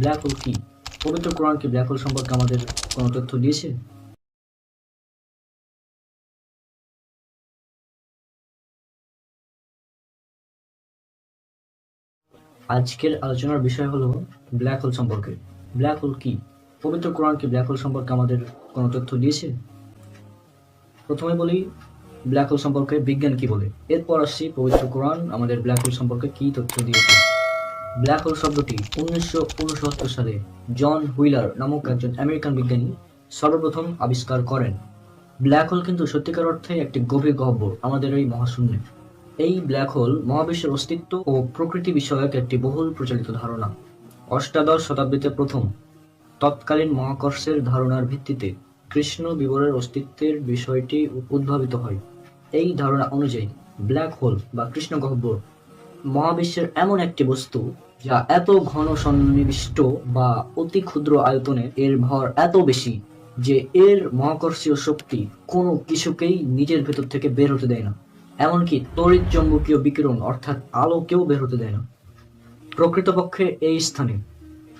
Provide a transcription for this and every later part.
Black hole কি? পবিত্র কোরআন কি ব্ল্যাক হোল সম্পর্কে আমাদের কোনো তথ্য দিয়েছে? আজকের আলোচনার বিষয় হলো ব্ল্যাক হোল সম্পর্কে। ব্ল্যাক হোল কি? পবিত্র কোরআন কি ব্ল্যাক হোল সম্পর্কে আমাদের কোনো তথ্য দিয়েছে? প্রথমে বলি ব্ল্যাক হোল সম্পর্কে বিজ্ঞান কি বলে? এরপর আসছি পবিত্র কোরআন, আমাদের ব্ল্যাক হোল সম্পর্কে কি তথ্য দিয়েছে? ব্ল্যাক হোল শব্দটি উনিশশো উনসত্তর সালে জন হুইলার নামক একজন আমেরিকান বিজ্ঞানী সর্বপ্রথম আবিষ্কার করেন। ব্ল্যাক হোল কিন্তু সত্যিকার অর্থে একটি গভীর গহ্বর, আমাদের এই মহাশূন্যে। এই ব্ল্যাক হোল মহাবিশ্বের অস্তিত্ব ও প্রকৃতি বিষয়ক একটি বহুল প্রচলিত ধারণা। অষ্টাদশ শতাব্দীতে প্রথম, তৎকালীন মহাকর্ষের ধারণার ভিত্তিতে কৃষ্ণ বিবরের অস্তিত্বের বিষয়টি উদ্ভাবিত হয়। এই ধারণা অনুযায়ী ব্ল্যাক হোল বা কৃষ্ণ গহ্বর মহাবিশ্বের এমন একটি বস্তু যা এত ঘন সন্নিবিষ্ট বা অতি ক্ষুদ্র আয়তনে এর ভর এত বেশি যে এর মহাকর্ষীয় শক্তি কোনো কিছুকেই নিজের ভেতর থেকে বের হতে দেয় না। এমনকি তড়িৎ চৌম্বকীয় বিকিরণ অর্থাৎ আলোকেও বের হতে দেয় না। প্রকৃতপক্ষে এই স্থানে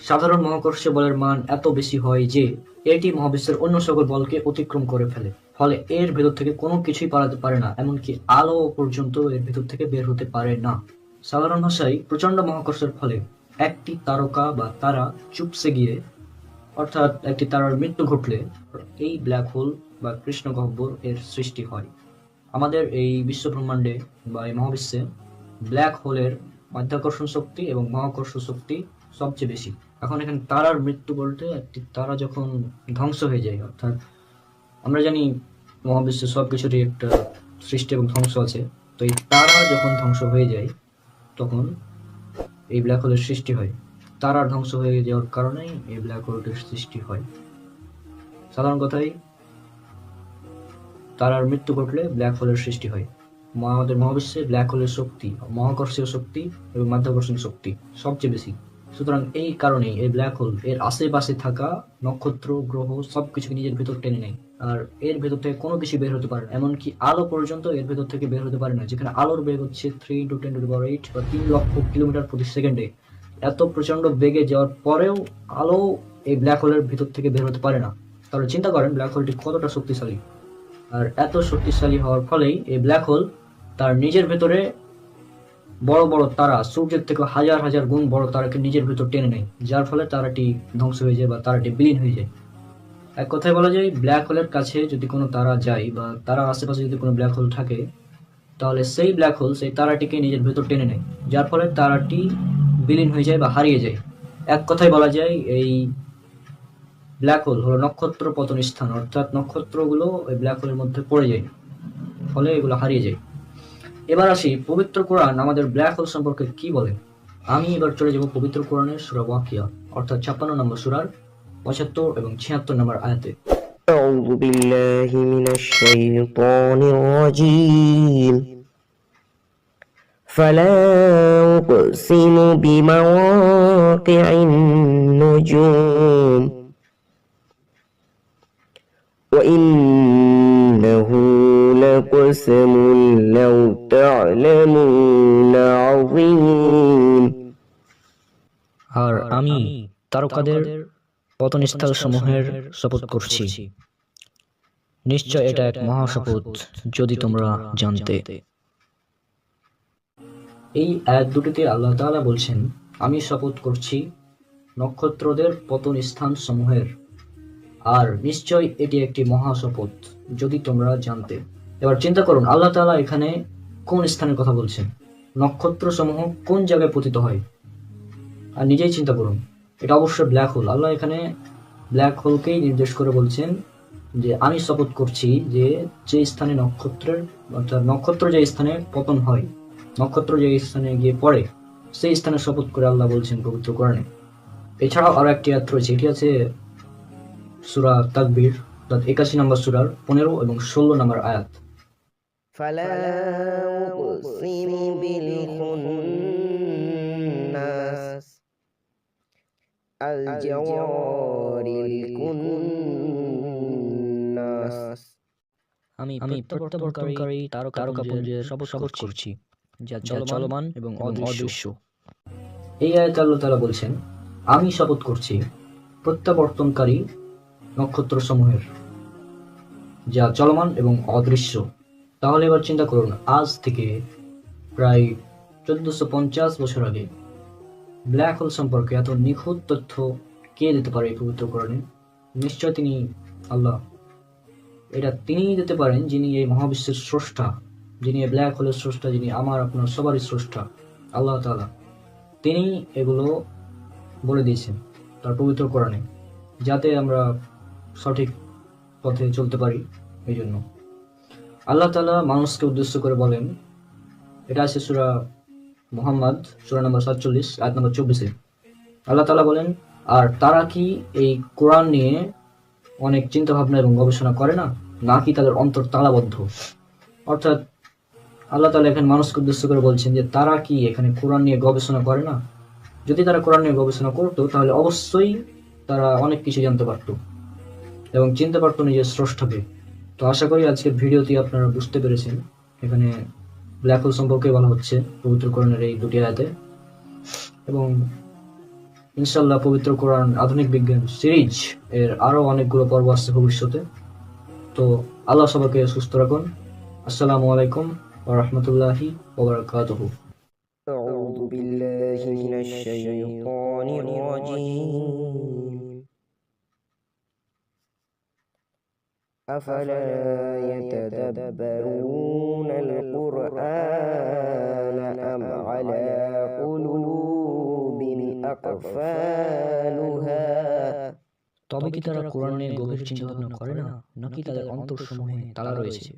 সাধারণ মহাকর্ষীয় বলের মান এত বেশি হয় যে এটি মহাবিশ্বের অন্য সকল বলকে অতিক্রম করে ফেলে। ফলে এর ভেতর থেকে কোনো কিছুই পালাতে পারে না, এমনকি আলো পর্যন্ত এর ভেতর থেকে বের হতে পারে না। সাধারণ ভাষায় প্রচণ্ড মহাকর্ষের ফলে একটি তারকা বা তারা চুপসে গিয়ে, অর্থাৎ একটি তারার মৃত্যু ঘটলে এই ব্ল্যাক হোল বা কৃষ্ণ গহ্বর এর সৃষ্টি হয়। আমাদের এই বিশ্ব ব্রহ্মাণ্ডে বা এই মহাবিশ্বে ব্ল্যাক হোলের মাধ্যাকর্ষণ শক্তি এবং মহাকর্ষ শক্তি সবচেয়ে বেশি। এখন এখানে তারার মৃত্যু বলতে একটি তারা যখন ধ্বংস হয়ে যায়, অর্থাৎ আমরা জানি মহাবিশ্বে সব কিছুরই একটা সৃষ্টি এবং ধ্বংস আছে, তো এই তারা যখন ধ্বংস হয়ে যায় তখন এই ব্ল্যাক হোলের সৃষ্টি হয়। তারা ধ্বংস হয়ে যাওয়ার কারণেই এই ব্ল্যাক হোলটির সৃষ্টি হয়। সাধারণ কথাই, তারার মৃত্যু ঘটলে ব্ল্যাক হোলের সৃষ্টি হয়। আমাদের মহাবিশ্বে ব্ল্যাক হোলের শক্তি, মহাকর্ষীয় শক্তি এবং মাধ্যাকর্ষণ শক্তি সবচেয়ে বেশি। সুতরাং এই কারণেই এই ব্ল্যাক হোল এর আশেপাশে থাকা নক্ষত্র, গ্রহ সব সবকিছুকে নিজের ভেতর টেনে নেয়। আর এর ভেতর থেকে কোনো কিছু বের হতে পারে না। এমনকি আলো পর্যন্ত এর ভেতর থেকে বের হতে পারে না। যেখানে আলোর বেগ হচ্ছে three into ten to power eight বা তিন লক্ষ কিলোমিটার প্রতি সেকেন্ডে। এত প্রচণ্ড বেগে যাওয়ার পরেও আলো এই ব্ল্যাক হোলের ভিতর থেকে বের হতে পারে না। তাহলে চিন্তা করেন ব্ল্যাক হোলটি কতটা শক্তিশালী? আর এত শক্তিশালী হওয়ার ফলেই এই ব্ল্যাক হোল তার নিজের ভেতরে বড় বড় তারা, সূর্যের থেকে হাজার হাজার গুণ বড় তারাকে নিজের ভেতর টেনে নেয়, যার ফলে তারাটি ধ্বংস হয়ে যায় বা তারাটি বিলীন হয়ে যায়। এক কথায় বলা যায় ব্ল্যাক হোলের কাছে যদি কোনো তারা যায় বা তারার আশেপাশে যদি কোনো ব্ল্যাক হোল থাকে, তাহলে সেই ব্ল্যাক হোল সেই তারাটিকে নিজের ভেতর টেনে নেয়, যার ফলে তারাটি বিলীন হয়ে যায় বা হারিয়ে যায়। এক কথায় বলা যায়, এই ব্ল্যাক হোল হলো নক্ষত্র পতন স্থান, অর্থাৎ নক্ষত্রগুলো ওই ব্ল্যাক হোলের মধ্যে পড়ে যায়, ফলে এগুলো হারিয়ে যায়। এবার আসি পবিত্র কোরআন আমাদের ব্ল্যাক হোল সম্পর্কে কি বলে আমি এবার চলে যাব পবিত্র কোরআনের সুরা ওয়াকিয়া অর্থাৎ ছাপ্পান্ন নম্বর সুরার পঁচাত্তর এবং ছিয়াত্তর নম্বর আয়াতে أعوذ بالله من الشيطان الرجيم فلا أقسم بمواقع النجوم وإنه لقسم لو تعلمون عظيم আর আমি তারকাদের পতনস্থল সমূহের শপথ করছি। নিশ্চয় এটা এক মহাশপথ যদি তোমরা জানতে। এই আয়াত দুটিতে আল্লাহ তাআলা বলছেন আমি শপথ করছি নক্ষত্রদের পতন স্থান সমূহের আর নিশ্চয় এটি একটি মহাশপথ যদি তোমরা জানতে। এবার চিন্তা করুন আল্লাহ তাআলা এখানে কোন স্থানের কথা বলছেন? নক্ষত্র সমূহ কোন জায়গায় পতিত হয়? আর নিজেই চিন্তা করুন, এটা অবশ্যই ব্ল্যাক হোল আল্লাহ এখানে ব্ল্যাক হোলকেই নির্দেশ করে বলছেন যে, আমি শপথ করছি যে যে স্থানে নক্ষত্রের, অর্থাৎ নক্ষত্র যে স্থানে পতন হয়, নক্ষত্র যে স্থানে গিয়ে পড়ে, সেই স্থানে শপথ করে আল্লাহ বলছেন পবিত্র কোরআনে। এছাড়াও আরও একটি আয়াত রয়েছে, এটি আছে সুরা তাকবীর, অর্থাৎ একাশি নম্বর সুরার পনেরো এবং ষোলো নম্বর আয়াত। فلا أقسم بالخناس الجوار الكناس আমি আমি প্রত্যাবর্তনকারী তারকাপুঞ্জের শপথ শপথ করছি যা চলমান এবং অদৃশ্য এই আয়াতে আল্লাহ তাআলা বলছেন আমি শপথ করছি প্রত্যাবর্তনকারী নক্ষত্র সমূহের যা চলমান এবং অদৃশ্য তাহলে এবার চিন্তা করুন, আজ থেকে প্রায় চোদ্দশো পঞ্চাশ বছর আগে ব্ল্যাক হোল সম্পর্কে এত নিখুঁত তথ্য কে দিতে পারে এই পবিত্র কোরআনে? নিশ্চয় তিনি, আল্লাহ। এটা তিনিই দিতে পারেন যিনি এই মহাবিশ্বের স্রষ্টা, যিনি এই ব্ল্যাক হোলের স্রষ্টা, যিনি আমার, আপনার সবারই স্রষ্টা, আল্লাহ তাআলা। তিনি এগুলো বলে দিয়েছেন তার পবিত্র কোরআনে, যাতে আমরা সঠিক পথে চলতে পারি এই জন্য। আল্লাহ তালা মানুষকে উদ্দেশ্য করে বলেন, এটা আছে সুরা মোহাম্মদ, সুরা নম্বর সাতচল্লিশ, আয়াত নম্বর চব্বিশে। আল্লাহ তালা বলেন, আর তারা কি এই কোরআন নিয়ে অনেক চিন্তা ভাবনা এবং গবেষণা করে না? নাকি তাদের অন্তর তালাবদ্ধ? অর্থাৎ আল্লাহ তালা এখানে মানুষকে উদ্দেশ্য করে বলছেন যে, তারা কি এখানে কোরআন নিয়ে গবেষণা করে না? যদি তারা কোরআন নিয়ে গবেষণা করতো, তাহলে অবশ্যই তারা অনেক কিছু জানতে পারতো এবং চিনতে পারতো নিজের স্রষ্টাকে। তো আশা করি আজকের ভিডিওটি আপনারা বুঝতে পেরেছেন এখানে ব্ল্যাক হোল সম্পর্কে বলা হচ্ছে পবিত্র কোরআনের এই দুটি আয়াতে এবং ইনশাল্লাহ পবিত্র কোরআন আধুনিক বিজ্ঞান সিরিজ এর আরো অনেকগুলো পর্ব আসছে ভবিষ্যতে তো আল্লাহ সবাইকে সুস্থ রাখুন আসসালামু আলাইকুম ওয়া রাহমাতুল্লাহি ওয়া বারাকাতুহু أعوذ بالله من الشيطان الرجيم أفلا يتدبرون القرآن أم على قلوب أقفالها তবে কি তারা কোরআনের গভীর চিন্তা ভাবনা করে না নাকি তাদের অন্তরসমূহে তালা রয়েছে